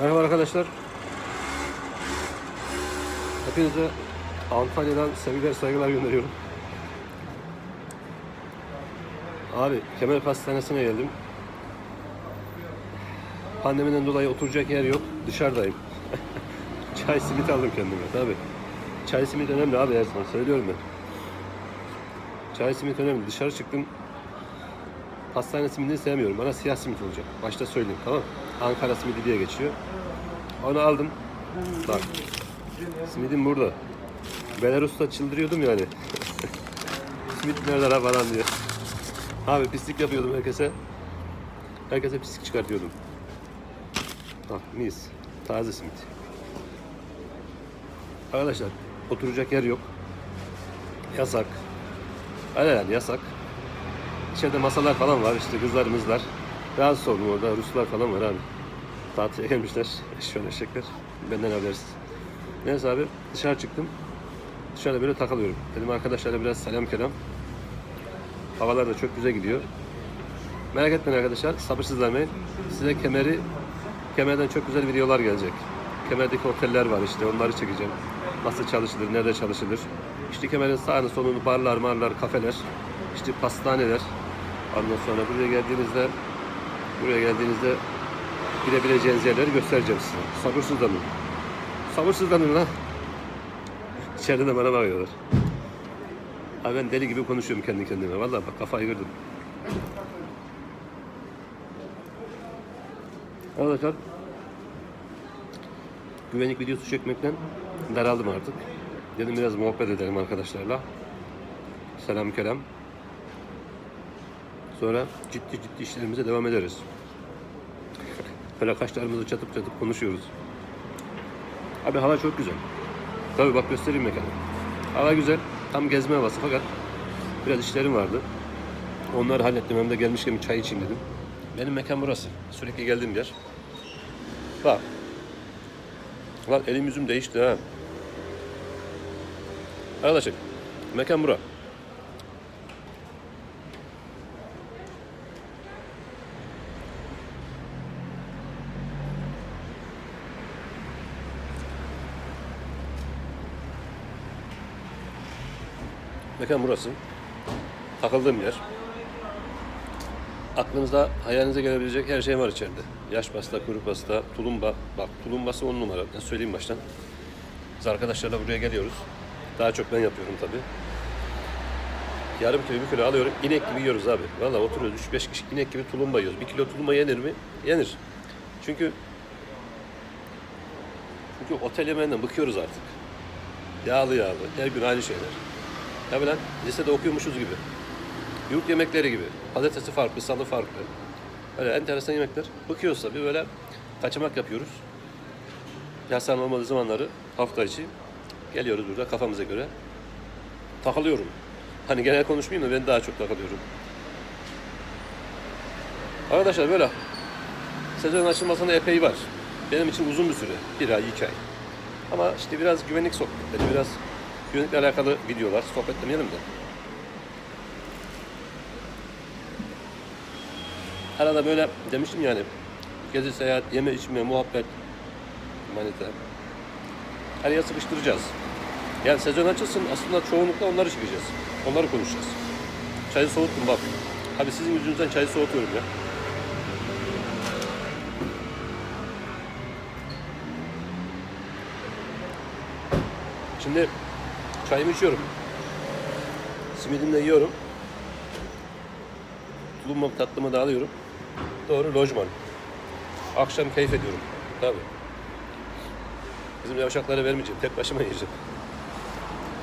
Merhaba arkadaşlar. Hepinize Antalya'dan sevgiler saygılar gönderiyorum. Abi Kemal Pastanesi'ne geldim. Pandemiden dolayı oturacak yer yok. Dışarıdayım. Çay simit aldım kendime tabi. Çay simit önemli abi her zaman söylüyorum ben. Çay simit önemli. Dışarı çıktım. Pastane simidini sevmiyorum. Bana siyah simit olacak. Başta söyleyeyim tamam mı? Ankara simidi diye geçiyor. Onu aldım. Bak. Simidim burada. Belarus'ta çıldırıyordum yani. Simit nerede lan falan diye. Abi pislik yapıyordum herkese. Herkese pislik çıkartıyordum. Bak mis. Taze simit. Arkadaşlar oturacak yer yok. Yasak. Aynen yasak. İçeride masalar falan var işte kızlarımızlar. Rahatsız oldum orada Ruslar falan var abi. Tatile gelmişler. Şöyle eşekler. Benden habersiz. Neyse abi dışarı çıktım. Dışarıda böyle takılıyorum. Dedim arkadaşlarla biraz selam kelam. Havalar da çok güzel gidiyor. Merak etmeyin arkadaşlar. Sabırsızlanmayın. Size kemeri kemerden çok güzel videolar gelecek. Kemerdeki oteller var işte onları çekeceğim. Nasıl çalışılır, nerede çalışılır. İşte kemerin sağını solunu barlar, marlar, kafeler. işte pastaneler. Ondan sonra buraya geldiğinizde buraya geldiğinizde gidebileceğiniz yerleri göstereceğim size. Sabırsızlanın. Sabırsızlanın lan. İçeride de bana bakıyorlar. Abi ben deli gibi konuşuyorum kendi kendime. Vallahi bak kafayı kırdım. Arkadaşlar güvenlik videosu çekmekten daraldım artık. Dedim biraz muhabbet edelim arkadaşlarla. Selam kelam. Sonra ciddi ciddi işlerimize devam ederiz. Böyle kaşlarımızı çatıp çatıp konuşuyoruz. Abi hava çok güzel. Tabii bak göstereyim mekanı. Hava güzel. Tam gezme havası fakat biraz işlerim vardı. Onları hallettim. Hem de gelmişken bir çay içeyim dedim. Benim mekan burası. Sürekli geldiğim yer. Bak. Lan elim yüzüm değişti ha. Arkadaşlar mekan bura. Mekan burası. Takıldığım yer. Aklınızda, hayalinize gelebilecek her şey var içeride. Yaş pasta, kuru pasta, tulumba. Bak tulumbası on numara. Ben söyleyeyim baştan. Biz arkadaşlarla buraya geliyoruz. Daha çok ben yapıyorum tabii. Yarım kilo, bir kilo alıyorum. İnek gibi yiyoruz abi. Valla oturuyoruz 3-5 kişi inek gibi tulumba yiyoruz. Bir kilo tulumba yenir mi? Yenir. Çünkü çünkü otel yemeğinden bıkıyoruz artık. Yağlı yağlı. Her gün aynı şeyler. Tabii lan lisede okuyormuşuz gibi. Yurt yemekleri gibi. Patatesi farklı, salı farklı. Öyle enteresan yemekler. Bıkıyoruz tabii böyle kaçamak yapıyoruz. Yasan olmadığı zamanları hafta içi geliyoruz burada kafamıza göre. Takılıyorum. Hani genel konuşmayayım da ben daha çok takılıyorum. Arkadaşlar böyle sezon açılmasına epey var. Benim için uzun bir süre. Bir ay, iki ay. Ama işte biraz güvenlik sohbetleri, biraz güvenlikle alakalı videolar, sohbet demeyelim de. Arada böyle demiştim yani gezi seyahat, yeme içme, muhabbet, manita. Araya sıkıştıracağız. Yani sezon açılsın aslında çoğunlukla onları çıkacağız. Onları konuşacağız. Çayı soğuttum bak. Abi sizin yüzünüzden çayı soğutuyorum ya. Şimdi çayımı içiyorum. Simidimi yiyorum. Tulumba tatlımı da alıyorum. Doğru lojman. Akşam keyif ediyorum. Tabii. Bizim yavşaklara vermeyeceğim. Tek başıma yiyeceğim.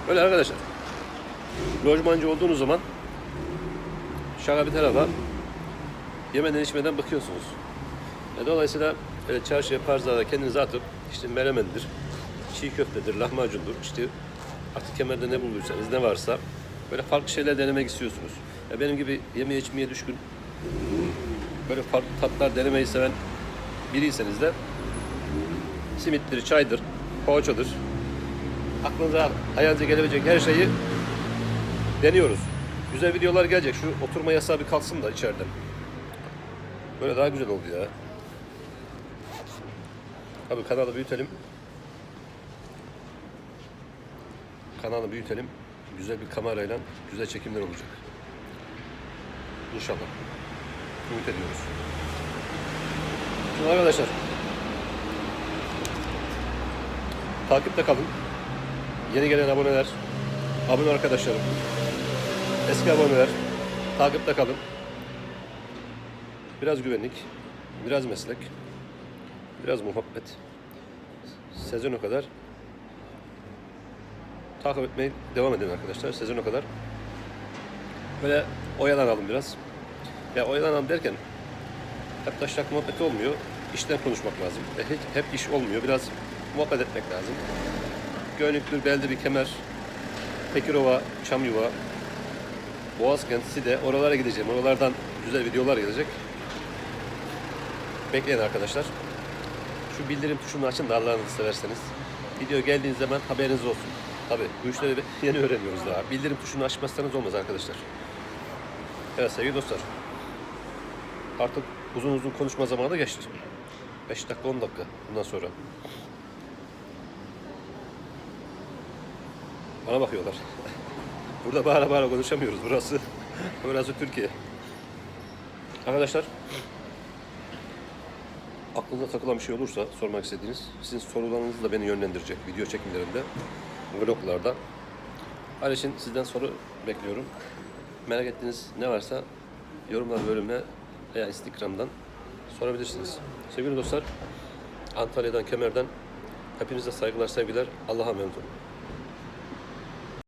Öyle arkadaşlar. Lojmancı olduğunuz zaman şaka bir tarafa yemeden içmeden bakıyorsunuz. E, dolayısıyla öyle çarşıya parzada kendinizi atıp işte menemendir, çiğ köftedir, lahmacundur, işte artık kemerde ne bulduysanız ne varsa böyle farklı şeyler denemek istiyorsunuz. E, benim gibi yemeye içmeye düşkün, böyle farklı tatlar denemeyi seven biriyseniz de simittir, çaydır, poğaçadır. Aklınıza, hayalinize gelebilecek her şeyi deniyoruz. Güzel videolar gelecek. Şu oturma yasağı bir kalksın da içeride. Böyle daha güzel oldu ya. Tabii kanalı büyütelim. Kanalı büyütelim. Güzel bir kamerayla güzel çekimler olacak. İnşallah. Ümit ediyoruz. Şimdi arkadaşlar takipte kalın. Yeni gelen aboneler, abone arkadaşlarım, eski aboneler takipte kalın. Biraz güvenlik, biraz meslek, biraz muhabbet. Sezona kadar takip etmeye devam edin arkadaşlar. Sezona kadar. Böyle oyalanalım biraz. Ya oyalanalım derken hep taşlak muhabbeti olmuyor. İşten konuşmak lazım. E, hep, hep iş olmuyor. Biraz muhabbet etmek lazım. Gönlüktür, beldi bir kemer, Tekirova, Çamyuva, Boğazkent, Side oralara gideceğim. Oralardan güzel videolar gelecek. Bekleyin arkadaşlar. Şu bildirim tuşunu açın da Allah'ını severseniz. Video geldiğiniz zaman haberiniz olsun. Tabi bu işleri yeni öğreniyoruz daha. Bildirim tuşunu açmazsanız olmaz arkadaşlar. Evet sevgili dostlar. Artık uzun uzun konuşma zamanı da geçti. 5 dakika 10 dakika bundan sonra. Bana bakıyorlar. Burada bağıra bağıra konuşamıyoruz. Burası burası Türkiye. Arkadaşlar aklınıza takılan bir şey olursa sormak istediğiniz sizin sorularınız da beni yönlendirecek video çekimlerinde, vloglarda. İçin sizden soru bekliyorum. Merak ettiğiniz ne varsa yorumlar bölümüne veya Instagram'dan sorabilirsiniz. Sevgili dostlar, Antalya'dan, Kemer'den hepinize saygılar, sevgiler. Allah'a emanet olun.